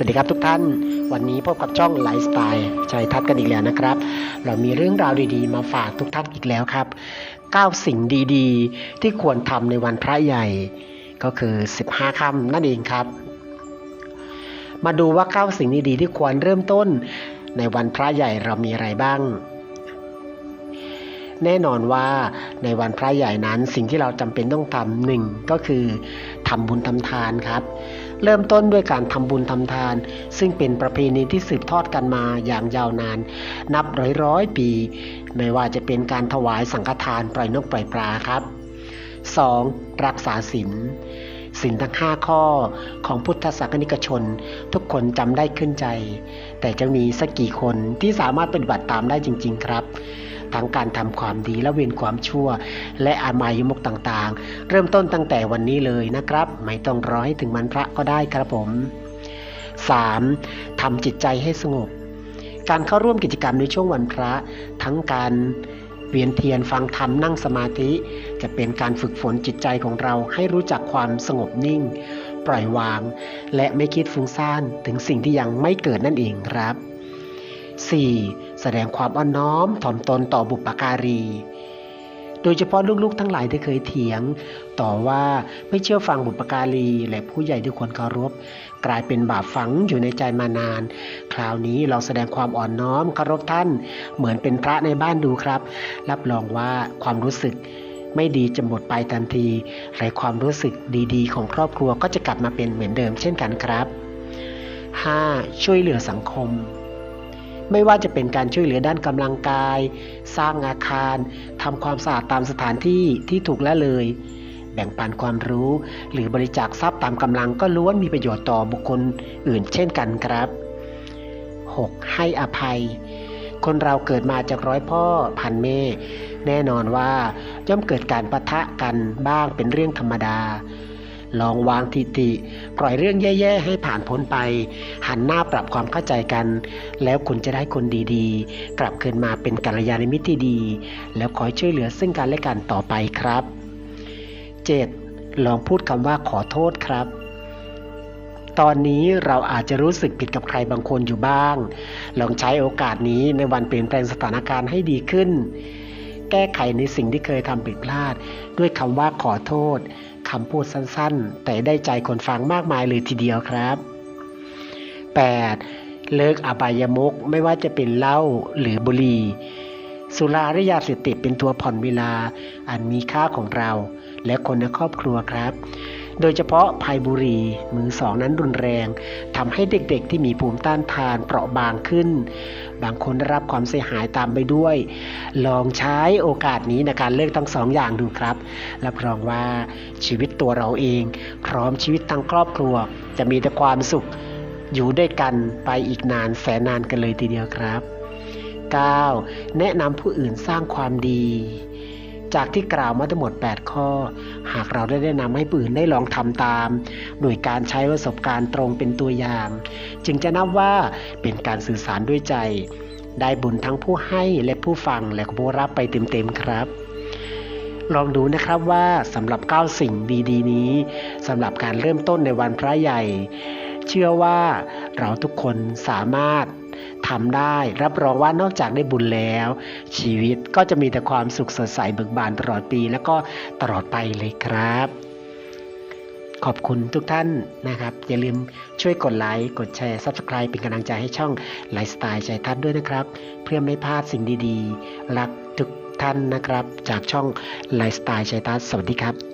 สวัสดีครับทุกท่าน วันนี้พบกับช่องไลฟ์สไตล์ชัยทัศน์กันอีกแล้วนะครับ เรามีเรื่องราวดีๆ มาฝากทุกท่านอีกแล้วครับ 9 สิ่งดีๆ ที่ควรทำในวันพระใหญ่ ก็คือ 15 ค่ำนั่นเองครับ มาดูว่า 9 สิ่งดีๆที่ควรเริ่มต้นในวันพระใหญ่เรามีอะไรบ้าง แน่นอนว่าในวันพระใหญ่นั้นสิ่งที่เราจำเป็นต้องทำหนึ่งก็คือทำบุญทำทานครับ เริ่มต้นด้วยการทำบุญทำทาน ซึ่งเป็นประเพณีที่สืบทอดกันมาอย่างยาวนาน นับร้อยร้อยปี ไม่ว่าจะเป็นการถวายสังฆทานปล่อยนกปล่อยปลาครับ 2. รักษาศีลศีลทั้ง 5 ข้อของพุทธศาสนิกชน ทุกคนจำได้ขึ้นใจ แต่จะมีสักกี่คนที่สามารถปฏิบัติตามได้จริง ๆ ครับ ทั้งการทำความดีและเว้นความชั่ว และอามายมุกต่างๆ เริ่มต้นตั้งแต่วันนี้เลยนะครับ ไม่ต้องรอให้ถึงวันพระก็ได้ครับผม 3. ทำจิตใจให้สงบ การเข้าร่วมกิจกรรมในช่วงวันพระ ทั้งการเวียนเทียนฟังธรรมนั่งสมาธิ จะเป็นการฝึกฝนจิตใจของเราให้รู้จักความสงบนิ่ง ปล่อยวาง และไม่คิดฟุ้งซ่านถึงสิ่งที่ยังไม่เกิดนั่นเองครับ 4. แสดงความอ่อนน้อมถ่อมตนต่อบุปการี โดยเฉพาะลูกๆทั้งหลายที่เคยเถียง ต่อว่าไม่เชื่อฟังบุปการีและผู้ใหญ่ที่ควรเคารพ กลายเป็นบาปฝังอยู่ในใจมานาน คราวนี้ลองแสดงความอ่อนน้อมเคารพท่าน เหมือนเป็นพระในบ้านดูครับ รับรองว่าความรู้สึกไม่ดีจะหมดไปทันทีและความรู้สึกดีๆ ของครอบครัวก็จะกลับมาเป็นเหมือนเดิมเช่นกันครับ 5. ช่วยเหลือสังคม ไม่ว่าจะเป็นการช่วยเหลือด้านกำลังกาย สร้างอาคารทำความสะอาดตามสถานที่ที่ถูกละเลย แบ่งปันความรู้ หรือบริจาคทรัพย์ตามกำลังก็ล้วนมีประโยชน์ต่อบุคคลอื่นเช่นกันครับ 6. ให้อภัย คนเราเกิดมาจากร้อยพ่อพันแม่แน่นอนว่าย่อมเกิดการปะทะกันบ้างเป็นเรื่องธรรมดา ลองวางทิฐิปล่อยเรื่องแย่ๆให้ผ่านพ้นไป หันหน้าปรับความเข้าใจกัน แล้วคุณจะได้คนดีๆ กลับคืนมาเป็นกัลยาณมิตรที่ดี แล้วคอยช่วยเหลือซึ่งกันและกันต่อไปครับ 7. ลองพูดคำว่าขอโทษครับตอนนี้เราอาจจะรู้สึกผิดกับใครบางคนอยู่บ้าง ลองใช้โอกาสนี้ในวันเปลี่ยนแปลงสถานการณ์ให้ดีขึ้น แก้ไขในสิ่งที่เคยทำผิดพลาด ด้วยคำว่าขอโทษ คำพูดสั้นๆ แต่ได้ใจคนฟังมากมายเลยทีเดียวครับ 8. เลิกอบายมุกไม่ว่าจะเป็นเหล้าหรือบุหรี่สุราหรือยาเสพติดเป็นตัวผ่อนเวลา อันมีค่าของเรา และคนในครอบครัวครับ โดยเฉพาะภัยบุหรี่มือสองนั้นรุนแรงทำให้เด็กๆ ที่มีภูมิต้านทานเปราะบางขึ้น บางคนได้รับความเสียหายตามไปด้วย ลองใช้โอกาสนี้ในการเลิกทั้งสองอย่างดูครับ รับรองว่าชีวิตตัวเราเอง พร้อมชีวิตทั้งครอบครัว จะมีแต่ความสุขอยู่ด้วยกันไปอีกนานแสนนานกันเลยทีเดียวครับ 9. แนะนำผู้อื่นสร้างความดี จากที่กล่าวมาทั้งหมด 8 ข้อ หากเราได้แนะนำให้ผู้อื่นได้ลองทำตาม โดยการใช้ประสบการณ์ตรงเป็นตัวอย่าง จึงจะนับว่าเป็นการสื่อสารด้วยใจ ได้บุญทั้งผู้ให้และผู้ฟังและผู้รับไปเต็มๆครับลองดูนะครับว่าสำหรับ 9 สิ่งดีๆ นี้สำหรับการเริ่มต้นในวันพระใหญ่ เชื่อว่าเราทุกคนสามารถ ทำได้รับรองว่านอกจากได้บุญแล้ว ชีวิตก็จะมีแต่ความสุขสดใสเบิกบานตลอดปี แล้วก็ตลอดไปเลยครับ ขอบคุณทุกท่านนะครับ อย่าลืมช่วยกดไลค์กดแชร์ Subscribe เป็นกำลังใจให้ช่องไลฟ์สไตล์ใจทัศน์ด้วยนะครับ เพื่อไม่พลาดสิ่งดีๆ รักทุกท่านนะครับ จากช่องไลฟ์สไตล์ใจทัศน์สวัสดีครับ